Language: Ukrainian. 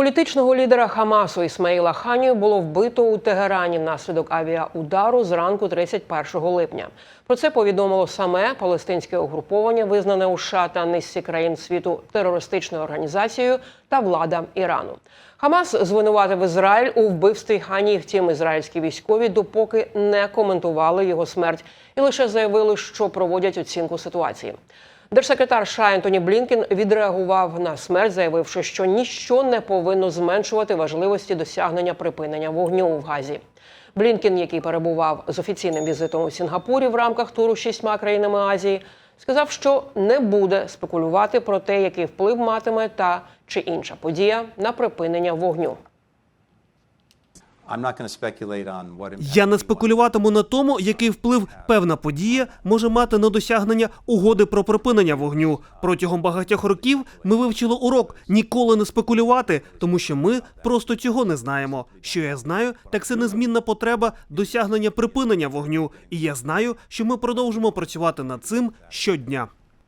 Політичного лідера Хамасу Ісмаїла Ханію було вбито у Тегерані внаслідок авіаудару зранку 31 липня. Про це повідомило саме палестинське угруповання, визнане у США та низці країн світу терористичною організацією та влада Ірану. Хамас звинуватив Ізраїль у вбивстві Хані. Втім, ізраїльські військові допоки не коментували його смерть і лише заявили, що проводять оцінку ситуації. Держсекретар США Ентоні Блінкен відреагував на смерть, заявивши, що ніщо не повинно зменшувати важливості досягнення припинення вогню в Газі. Блінкен, який перебував з офіційним візитом у Сінгапурі в рамках туру шістьма країнами Азії, сказав, що не буде спекулювати про те, який вплив матиме та чи інша подія на припинення вогню. Я не спекулюватиму на тому, який вплив певна подія може мати на досягнення угоди про припинення вогню. Протягом багатьох років ми вивчили урок ніколи не спекулювати, тому що ми просто цього не знаємо. Що я знаю, так це незмінна потреба досягнення припинення вогню, і я знаю, що ми продовжимо працювати над цим щодня.